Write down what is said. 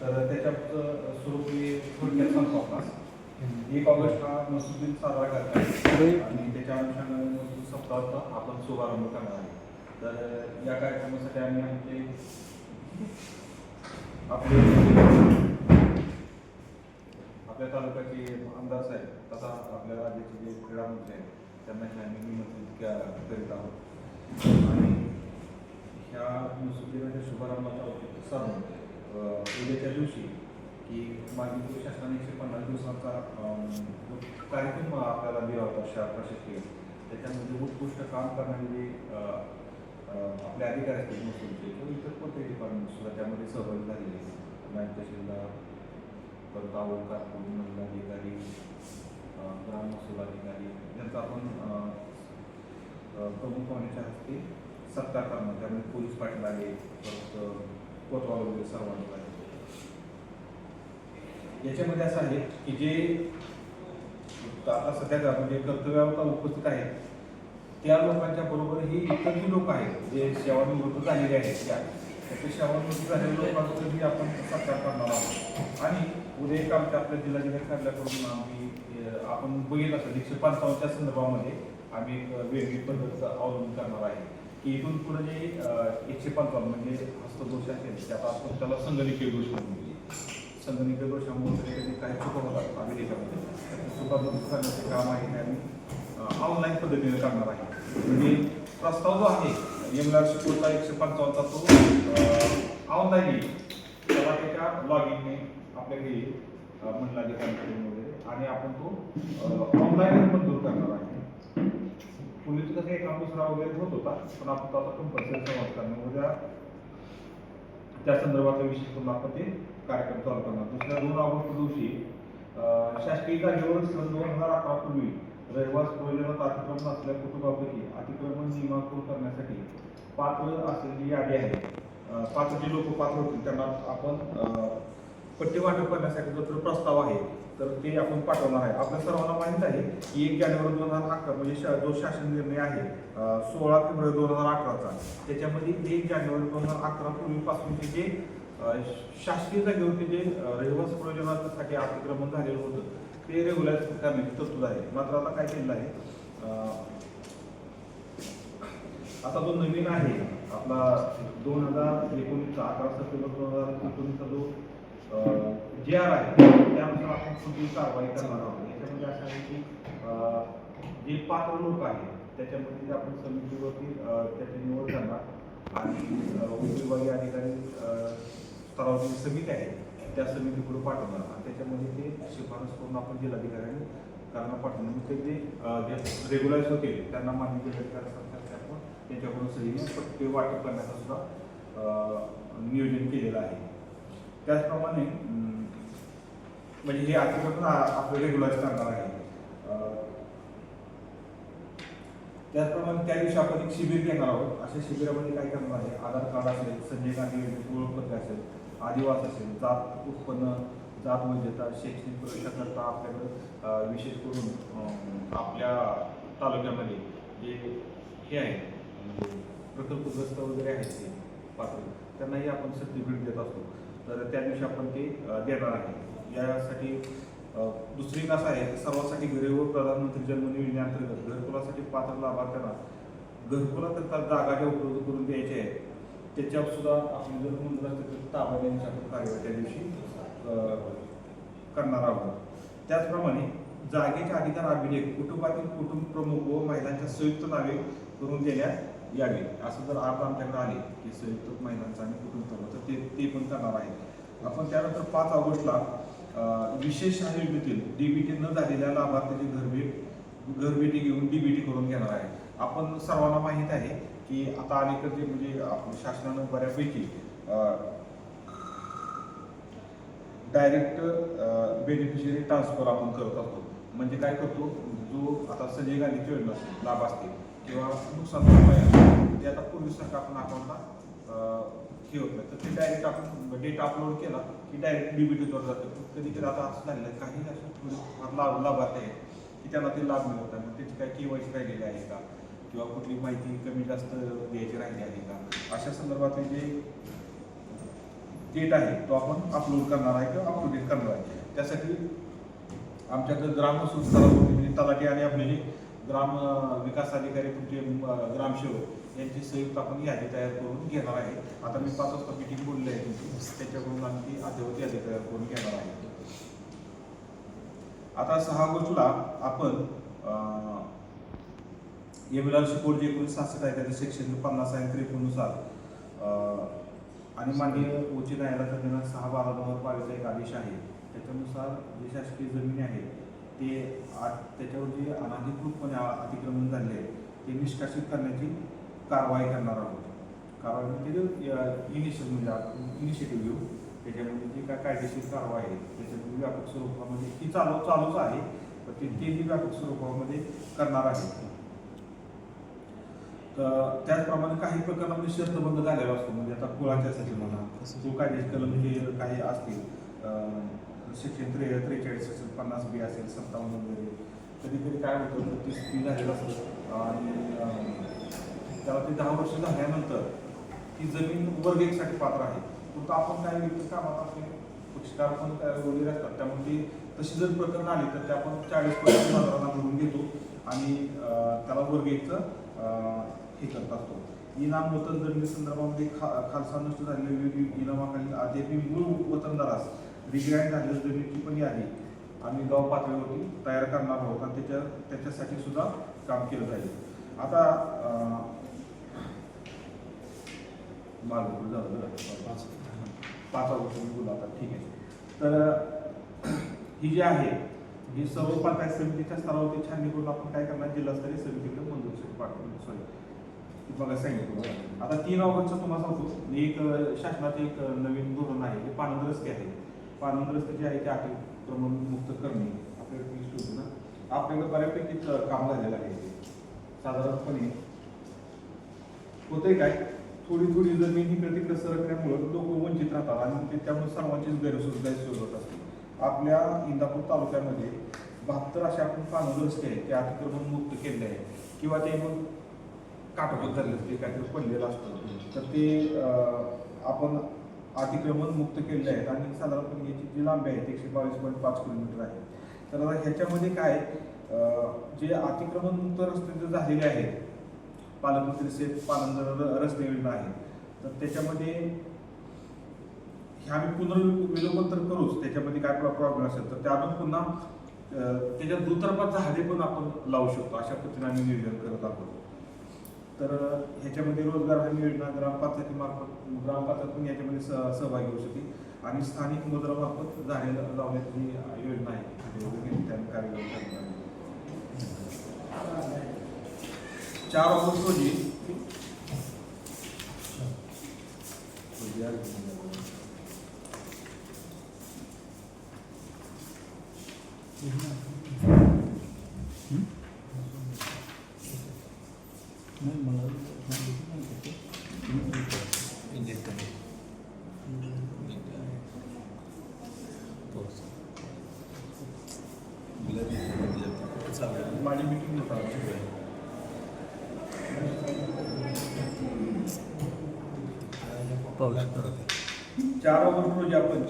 तर त्याच्यात स्वरूप मी थोडक्यात सांगतो आपणास एक ऑगस्ट हा मसूद दिन साजरा करतात. आणि त्याच्या अनुषंगाने मसूद सप्ताहाचा आपण शुभारंभ करणार आहे. तर या कार्यक्रमासाठी आम्ही आमचे आपले आपल्या तालुक्याचे आमदार साहेब तसा आपल्या राज्याचे जे क्रीडामंत्री आहेत त्यांना हे आम्ही निमंत्रित करीत आहोत. आणि ह्या मसुदेच्या शुभारंभाचा औचित्य साधून. उद्याच्या दिवशी की मागील शासनाने एकशे पन्नास दिवसाचा जो कार्यक्रम आपल्याला दिला होता शा प्रशासकीय त्याच्यामध्ये उत्कृष्ट काम करणारे जे आपले अधिकारी असतील मसूदचे किंवा इतर कोणते डिपार्टमेंट सुद्धा त्यामध्ये सहभागी झालेले आहेत. नायब तहसीलदार परत आवड कारकून महिला अधिकारी ग्राम महसूल अधिकारी यांचा आपण प्रमुख पाहुण्याच्या हस्ते सत्कार करणार त्यामध्ये पोलीस पाटील आले परत अं, कोतवाल वगैरे याच्यामध्ये असं आहे की जे आता सध्याचा म्हणजे कर्तव्यावर उपस्थित आहेत त्या लोकांच्या बरोबर ही इतर जी लोक आहेत जे सेवानिवृत्त झालेले आहेत त्या त्या सेवानिवृत्त झालेल्या लोकांचाही आपण साकार करणार आहोत. आणि उद्या एक आमच्या आपल्या जिल्हाधिकारी कार्यालयाकडून आम्ही आपण बघितलं असं एकशे पंचावन्नच्या संदर्भामध्ये आम्ही एक वेगळी पद्धत अवलंबून करणार आहे. की इथून पुढे जे एकशे पंचावन्न म्हणजे हस्तदोष असेल ते आपण त्याला संगणकीय दोष म्हणून संगणकीय दोषामुळे कधी काही चुका होतात अभिलेखामध्ये चुका दूर करण्याचे काम आहे ते आम्ही ऑनलाईन पद्धतीने करणार आहे. म्हणजे प्रस्ताव जो आहे एमला शिकवता एकशे पंचावन्नचा तो ऑनलाईन येईल. त्याला त्याच्या लॉग इनने आपल्याकडे येईल अं, वगैरे आणि आपण तो ऑनलाईन मंजूर करणार आहे. पूर्वी तर कसं एका दुसरा वगैरे होत होता पण आपण तो आता कंपल्सरी संवाद करणार उद्या त्या संदर्भातला विशेष करून आपण ते कार्यक्रम चालू करणार. दुसऱ्या दोन ऑगस्ट दिवशी शासकीय जागेवर सन दोन हजार अकरा पूर्वी रहिवास प्रयोजनात अतिक्रमण असलेल्या कुटुंबापैकी अतिक्रमण नियमांकुर करण्यासाठी पात्र असलेली यादी आहे. पात्र जे लोक पात्र होतील त्यांना आपण अं, पट्टी वाटप करण्यासाठी जो प्रस्ताव आहे तर ते आपण पाठवणार आहे. आपल्या सर्वांना माहीत आहे की एक जानेवारी दोन हजार अकरा म्हणजे शा- जो शासन निर्णय आहे सोळा फेब्रुवारी दोन हजार अकराचा. त्याच्यामध्ये एक जानेवारी दोन हजार अकरा पूर्वीपासूनचे जे शासकीय जागेवरती जे रहिवास प्रयोजनासाठी अतिक्रमण झालेलं होतं. ते रेग्युलाइज करण्याची तरतूद आहे. मात्र आता काय केलेलं आहे आता जो नवीन आहे आपला दोन हजार एकोणीसचा अकरा सप्टेंबर दोन हजार एकोणीसचा जो जे आर आहे त्यानुसार आपण पुढील कारवाई करणार आहोत. याच्यामध्ये असं आहे की जे पात्र लोक आहेत त्याच्यामध्ये जे आपण समितीवरती त्याची निवड करणार आणि अं, उपविभागीय अधिकारी स्तरावरील जी समिती आहे त्या समितीकडून पाठवणार. आणि त्याच्यामध्ये ते शिफारस करून आपण जिल्हाधिकाऱ्यांनी त्यांना पाठवणार. म्हणजे ते जे रेग्युलाइज होते त्यांना मान्य जिल्हाधिकारी असतात ते आपण त्यांच्याकडून सही पट्टे वाटप करण्याचा सुद्धा नियोजन केलेलं आहे. त्याचप्रमाणे म्हणजे हे आधीपासून आपलं रेग्युलर करणार आहे. त्याचप्रमाणे त्या दिवशी आपण एक शिबिर घेणार आहोत. अशा शिबिरामध्ये काय करणार आहे? आधार कार्ड असेल संजय गांधी ओळखपत्र असेल आदिवास असेल जात उत्पन्न जात वैधता शैक्षणिक प्रवेशाकरता आपल्याकडं विशेष करून आपल्या तालुक्यामध्ये जे हे आहे म्हणजे प्रकल्पग्रस्त वगैरे आहेत ते पात्र त्यांनाही आपण सर्टिफिकेट देत असतो. तर त्या दिवशी आपण ते देणार आहे. यासाठी दुसरी एक असं आहे सर्वांसाठी घरेवर प्रधानमंत्री जन्म योजनेअंतर्गत घरकुलासाठी पात्र लाभार्थ्यांना घरकुलाकरता जागा ज्या उपलब्ध करून द्यायच्या आहेत त्याच्यावर सुद्धा आपण जर मंजूर तर ताबा देण्याची आपण कार्यवाही त्या दिवशी करणार आहोत. त्याचप्रमाणे जागेच्या अधिकार अभिलेख कुटुंबातील कुटुंब प्रमुख व महिलांच्या संयुक्त नावे करून देण्यात यावे. असं जर अर्ज आमच्याकडे आले की संयुक्त महिलांचं आणि कुटुंब प्रमुख तर ते ते पण करणार आहे आपण त्यानंतर पाच ऑगस्टला विशेष योजनेतील डीबीटी न झालेल्या लाभार्थ्याची घरभेट घरभेटी घेऊन डीबीटी करून घेणार आहे आपण सर्वांना माहीत आहे की आता अलीकडे म्हणजे आपण शासनानं बऱ्यापैकी डायरेक्ट बेनिफिशियरी ट्रान्सफर आपण करत असतो. म्हणजे काय करतो? जो आता संजय गांधीची योजना लाभ असते किंवा नुकसान ते आता पूर्वीसारखं आपण अकाउंटला हे होत नाही. तर ते डायरेक्ट आपण डेटा अपलोड केला की डायरेक्ट डीबीटीवर जातो. कधी कधी आता असं झालेलं आहे. काही असं थोडे लाभ लाभार्थी आहेत की त्यांना ते लाभ मिळत नाही मग त्याची काय केवायसी राहिलेली आहे का? किंवा कुठली माहिती कमी जास्त द्यायची राहिली आहे का? अशा संदर्भातले जे डेट आहे तो आपण अपलोड करणार आहे किंवा अपलोडेट करणार आहे. त्यासाठी आमच्याकडे जर स्तरावरती म्हणजे तलाठी आणि आपले जे ग्राम विकास अधिकारी तुमचे ग्रामसेवक यांची संयुक्त आपण यादी तयार करून घेणार आहे. आता मी पाच वाजता मिटिंग बोलली आहे त्याच्याकडून आम्ही ती अद्ययावत यादी तयार करून घेणार आहे. आता सहा ऑगस्टला आपण एम एल आर जे एकोणीस सहासष्ट आहे त्याचे सेक्शन पन्नास आणि त्रेपन्ननुसार आणि माननीय उच्च न्यायालयाचा दिनांक सहा बारा दोन हजार बावीसचा एक आदेश आहे. त्याच्यानुसार जे शासकीय जमिनी आहे ते आठ त्याच्यावर जे अनाधिकृतपणे अतिक्रमण झाले आहे ते निष्कासित करण्याची कारवाई करणार आहोत. कारवाई म्हणजे इनिशियल म्हणजे आपण इनिशिएटिव्ह घेऊ. त्याच्यामध्ये जी काय कायदेशीर कारवाई आहे त्याच्यामध्ये व्यापक स्वरूपामध्ये ती चालू चालूच आहे. तर ते तेही व्यापक स्वरूपामध्ये करणार आहे. तर त्याचप्रमाणे काही प्रकरणामध्ये शर्तबंद झालेला असतो. म्हणजे आता कुळाच्यासाठी म्हणा तो कायदेशीर कलम जे काही असतील सेक्शन त्रे त्रेचाळीस असेल पन्नास बी असेल सत्तावन्न वगैरे कधी कधी काय होतं तर ते बी झालेलं असतं. आणि त्याला ते दहा वर्ष झाल्यानंतर ती जमीन वर्ग एकसाठी पात्र आहे. फक्त आपण काय विकत? कामात आपले पक्षकार पण वगैरे असतात. त्यामुळे ती तशी जर प्रकरण आली तर ते आपण चाळीस पर्यंत बाजारांना भरून घेतो आणि त्याला वर्ग एकचं हे करत असतो. इनाम वतन संदर्भामध्ये खा खालसा नष्ट झालेले इनामाखाली आधी मूळ वतनदारास रिग्रँड झालेली जमिनीची पण यादी आम्ही गाव पातळीवरती तयार करणार आहोत आणि त्याच्या त्याच्यासाठी सुद्धा काम केलं जाईल. आता अं, मागं झालं बरं. पाच ऑगस्ट बोला आता ठीक आहे. तर ही जी आहे ही सर्व पंचायत समितीच्या स्तरावरती छाननी करून आपण काय करणार? जिल्हास्तरीय समितीकडे मंजुरीसाठी पाठवून सॉरी. बघा सांगितलं. आता तीन ऑगस्टचं तुम्हाला सांगतो. एक अं, शासनाचे एक नवीन धोरण आहे. ते पानंद रस्ते आहे. पानंद रस्ते जे आहे ते अतिक्रमण मुक्त करणे. आपल्याकडे लिस्ट होती ना. आपल्याकडे बऱ्यापैकी काम झालेलं आहे. साधारणपणे होतंय काय? थोडी थोडी जमीन इकडे तिकडे सरकण्यामुळे लोक वंचित राहतात आणि ते त्यामुळे सर्वांचीच गैरसोय गैरसोय होत असते. आपल्या इंदापूर तालुक्यामध्ये बहात्तर असे आपण पानं रस्ते आहेत ते अतिक्रमण मुक्त केले आहेत. किंवा ते मग काटोपत झाले असते काहीतरी पडलेलं असतं. तर ते आपण अतिक्रमण मुक्त केले आहेत आणि साधारणपणे याची जी लांबी आहे ती एकशे बावीस पॉईंट पाच किलोमीटर आहे. तर आता ह्याच्यामध्ये काय जे अतिक्रमण मुक्त रस्ते जे झालेले आहेत पालकमंत्री सेफ पालनद रस्ते योजना आहे. तर त्याच्यामध्ये हे आम्ही पुनर्विलोकन तर करूच त्याच्यामध्ये काय प्रॉब्लेम असेल तर ते आपण पुन्हा त्याच्या त्याच्यात दुतर्फा झाडे पण आपण लावू शकतो अशा पद्धतीने आम्ही नियोजन करत आहोत. तर ह्याच्यामध्ये रोजगार हमी योजना ग्रामपंचायतीमार्फत ग्रामपंचायत पण याच्यामध्ये सहभागी होऊ शकते आणि स्थानिक मुद्रामार्फत झाडे लावण्याची योजना आहे. कार्यक्रम आहे. चार ऑगस्ट रोजी माझी मिटिंग पाहू शकतो चार ओव्हर रोजी आपण